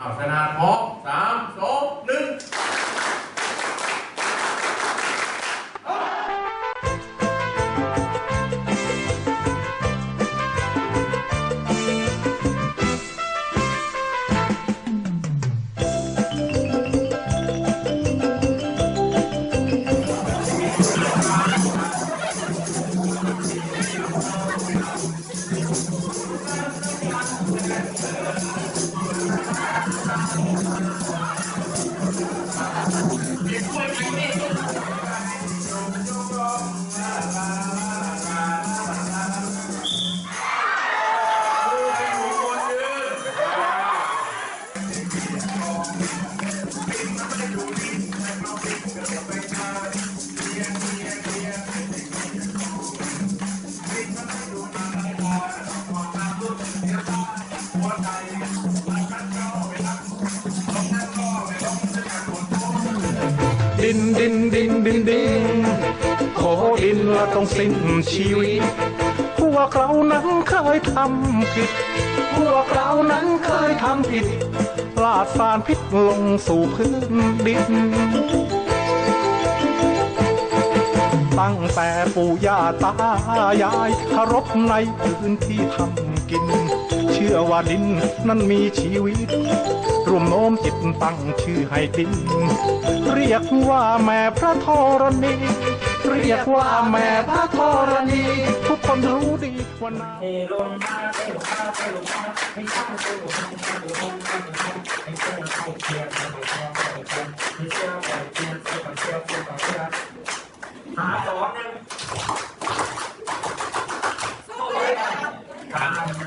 เอาชนะพร้อมสามสอง ดินดินดินดินดินขอดินละต้องสิ้นชีวิต พวกเรานั้นเคยทำผิด พวกเรานั้นเคยทำผิด ลาดสารพิษลงสู่พื้นดิน ตั้งแต่ปู่ย่าตายายเคารพในพื้นที่ทำกิน เชื่อว่าดินนั้นมีชีวิต รวมโน้มจิตตั้งชื่อให้ดิน เรียกว่าแม่พระธรณี เรียกว่าแม่พระธรณี ทุกคนรู้ดีว่านาเทลงมาเทลงมาเทลงมาให้ช่างเทลงมาเทลงมาเทลงมาให้เชื่อใส่เทียนให้เชื่อใส่เทียนให้เชื่อใส่เทียนเชื่อกับเชื่อเชื่อกับเชื่อหาสองหนึ่งถาม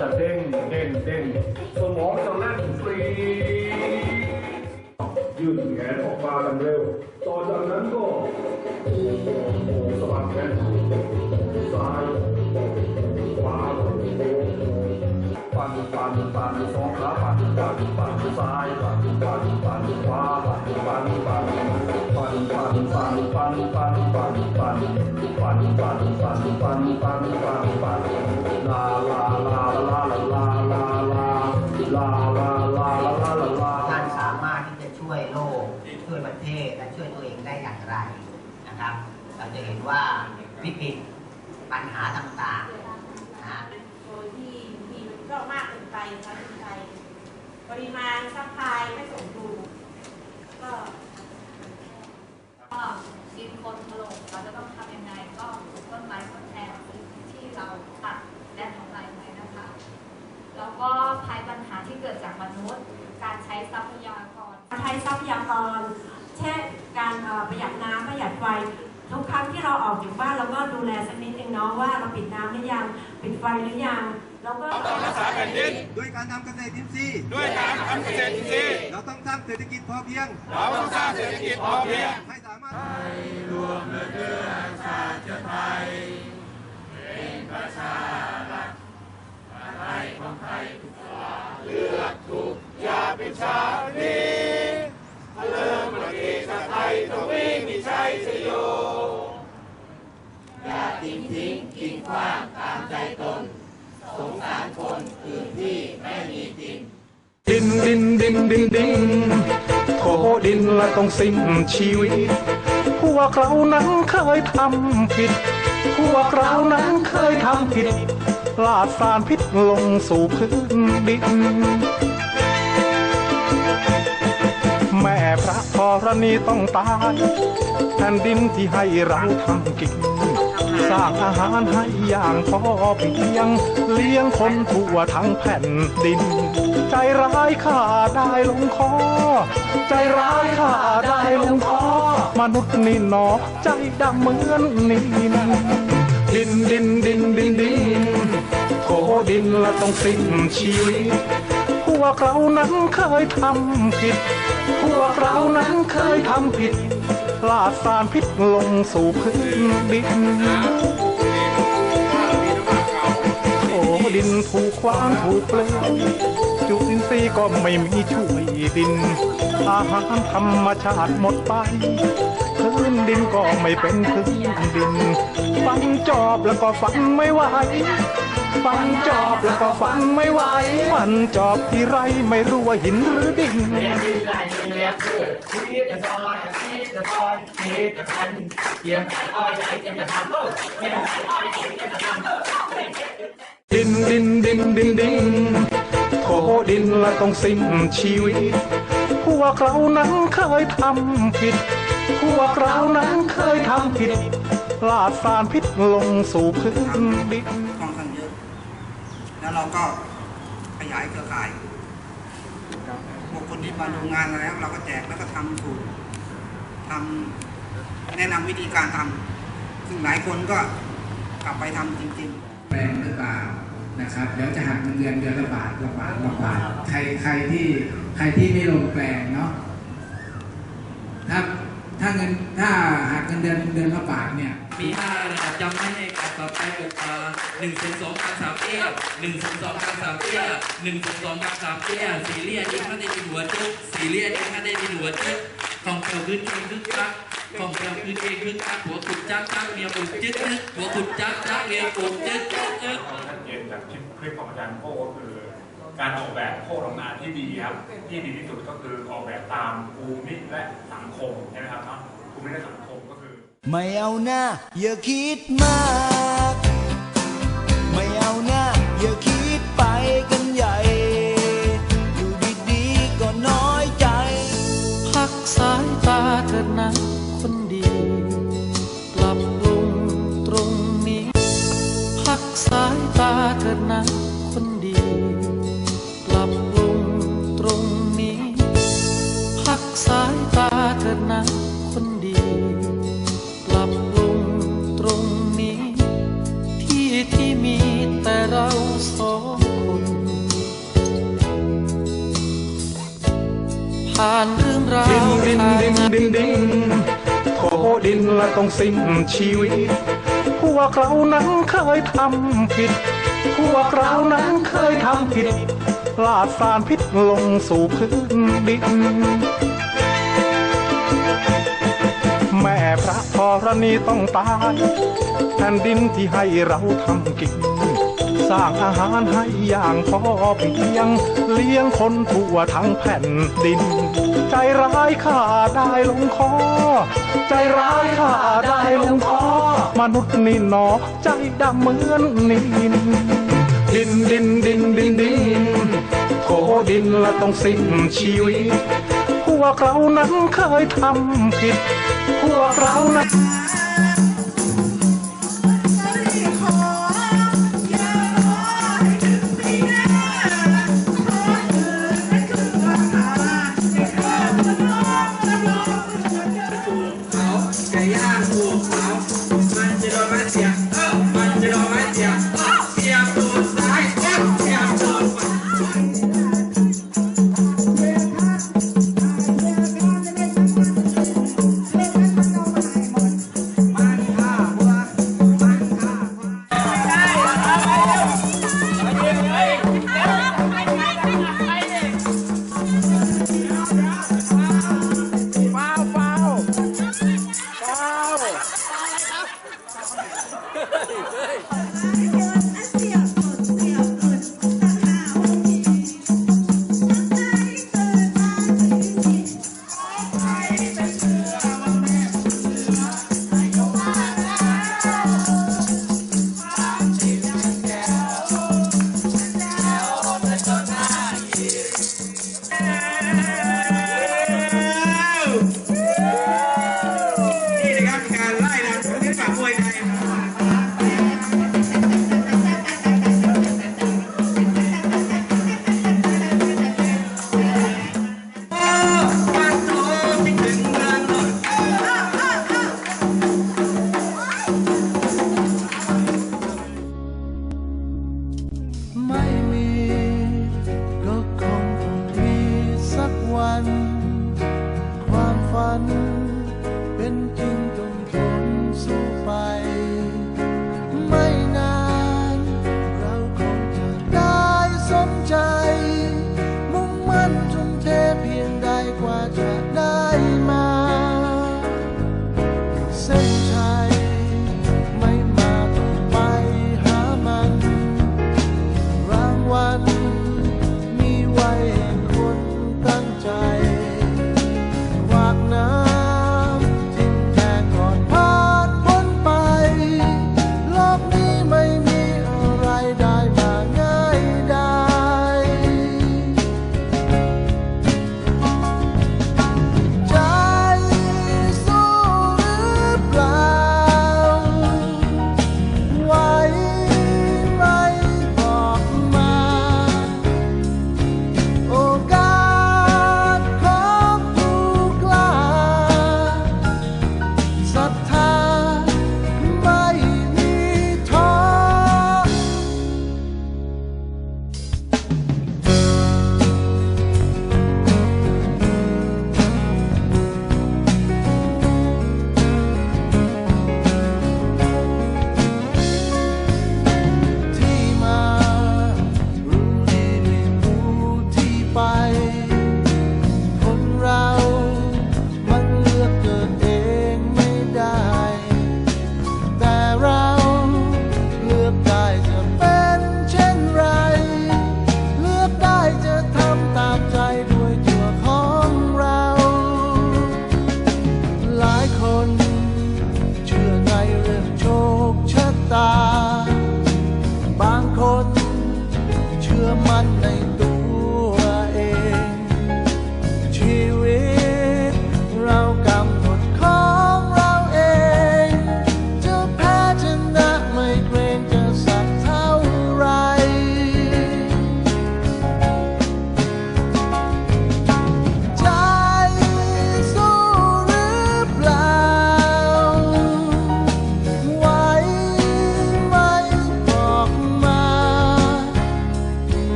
จะเด้งเด้งเด้งสมองจะเล่นฟรียืดแขนออกมากันเร็วต่อจากนั้นก็สะบัดแขนซ้ายขวาปั่นปั่นปั่นสองขาปั่นปั่นปั่นซ้ายปั่นปั่นปั่นขวาปั่นปั่นปั่นปั่นปั่นปั่นปั่นปั่นปั่นปั่นปั่นปั่นปั่นปั่นปั่นปั่นปั่นลาลา เราจะเห็นว่าวิกฤตปัญหาต่างๆนะโดยที่มีก็มากเกินไปน้อยเกินไป ปริมาณซัพพลายไม่สมดุลก็ ก็ดินคนถล่มเราจะต้องทำยังไง ก็ปลูกต้นไม้ทดแทนสิ่งที่เราตัดและทำลายไปนะคะ แล้วก็ภัยปัญหาที่เกิดจากมนุษย์ การใช้ทรัพยากร ใช้ทรัพยากร เช่นการเอ่อประหยัดน้ำประหยัดไฟ ทุกครั้ง ที่เราออกจากบ้านเราก็ดูแลสักนิดนึงเนาะว่าเราปิดน้ำหรือยังปิดไฟหรือยังแล้วก็ด้วยการทำเกษตรอินทรีย์ด้วยการทำเกษตรอินทรีย์เราต้องสร้างเศรษฐกิจพอเพียง เราต้องสร้างเศรษฐกิจพอเพียงให้สามารถอย่าเป็นชาลีพเลิมประเทศไทยต้อง อย่าทิ้งทิ้งกินขว้างตามใจตน สงสารคนอื่นที่ไม่มีจริงดินดินดินดินดินขอดินละต้องสิ้นชีวิต พวกเรานั้นเคยทำผิด พวกเรานั้นเคยทำผิด ลาดสารพิษลงสู่พื้นดิน แม่พระธรณีต้องตายแผ่นดินที่ให้เราทำกิน สร้างอาหารให้อย่างพอเพียง เลี้ยงคนทั่วทั้งแผ่นดิน ใจร้ายข้าได้ลงคอ ใจร้ายข้าได้ลงคอ มนุษย์นี่หนอใจดำเหมือนนินดินดินดินดินดินโถดินละต้องสิ้นชีวิตพวกเรานั้นเคยทำผิด พวกเรานั้นเคยทำผิด ลาดสารพิษลงสู่พื้นดิน โอ้ดินถูกควางถูกเปลวจุลินทรีย์ก็ไม่มีช่วยดิน อาหารธรรมชาติหมดไปพื้นดินก็ไม่เป็นพื้นดิน ฟันจอบแล้วก็ฟันไม่ไหว ฟันจอบแล้วก็ฟันไม่ไหวฟันจอบที่ไรไม่รู้ว่าหินหรือดินดินดินดินดินดินโถดินละต้องสิ้นชีวิตพวกเรานั้นเคยทำผิด พวกเรานั้นเคยทำผิดลาดสารพิษลงสู่พื้นดิน แล้วเราก็ขยายเครือข่ายพวกคนที่มาดูงานแล้ว เราก็แจกแล้วก็ทำสูตรทำแนะนำวิธีการทำซึ่งหลายคนก็กลับไปทำจริง ๆ แปลงหรือเปล่านะครับเดี๋ยวจะหักเงินเดือนเดือนละบาทละบาทละบาทใครใครที่ใครที่ไม่ลงแปลงเนาะ เงินถ้าหักเงินเดือนเดือนละบาทเนี่ยปีห้าระดับจำไม่ให้การต่อไปออกมาหนึ่งศูนย์สองการสามเอี้ยหนึ่งศูนย์สองการสามเอี้ยหนึ่งศูนย์สองการสามเอี้ยสี่เลี่ยนเองถ้าได้มีหัวจุกสี่เลี่ยนเองถ้าได้มีหัวจุกของเธอพื้นเองคึกคักของเธอพื้นเองคึกคักหัวขุดจักจักเมียปลูกจึ๊กจึ๊กหัวขุดจักจักเมียปลูกจึ๊กจึ๊กจึ๊กชัดเจนจากคลิปของอาจารย์โก้ก็คือการออกแบบโครงนานที่ดีครับที่ดีที่สุดก็คือออกแบบตามภูมิและสังคมใช่ไหมครับเนาะ ภูมิและสังคมก็คือ ไม่เอาหน้าอย่าคิดมาก ไม่เอาหน้าอย่าคิดไปกันใหญ่ อยู่ดีๆก็น้อยใจ พักสายตาเถิดนะ ผ่านเรื่องราดินดินดินนดินดินโถดินละต้องสิ้นชีวิต พวกเรานั้นเคยทำผิด พวกเรานั้นเคยทำผิดลาดสารพิษลงสู่พื้นดิน แม่พระธรณีต้องตายแผ่นดินที่ให้เราทำกิน สร้างอาหารให้อย่างพอเพียง เลี้ยงคนทั่วทั้งแผ่นดิน ใจร้ายข้าได้ลงคอ ใจร้ายข้าได้ลงคอ มนุษย์นี่หนอใจดำเหมือนนินดินดินดินดินดินโถดินละต้องสิ้นชีวิต พวกเรานั้นเคยทำผิด พวกเรานั้น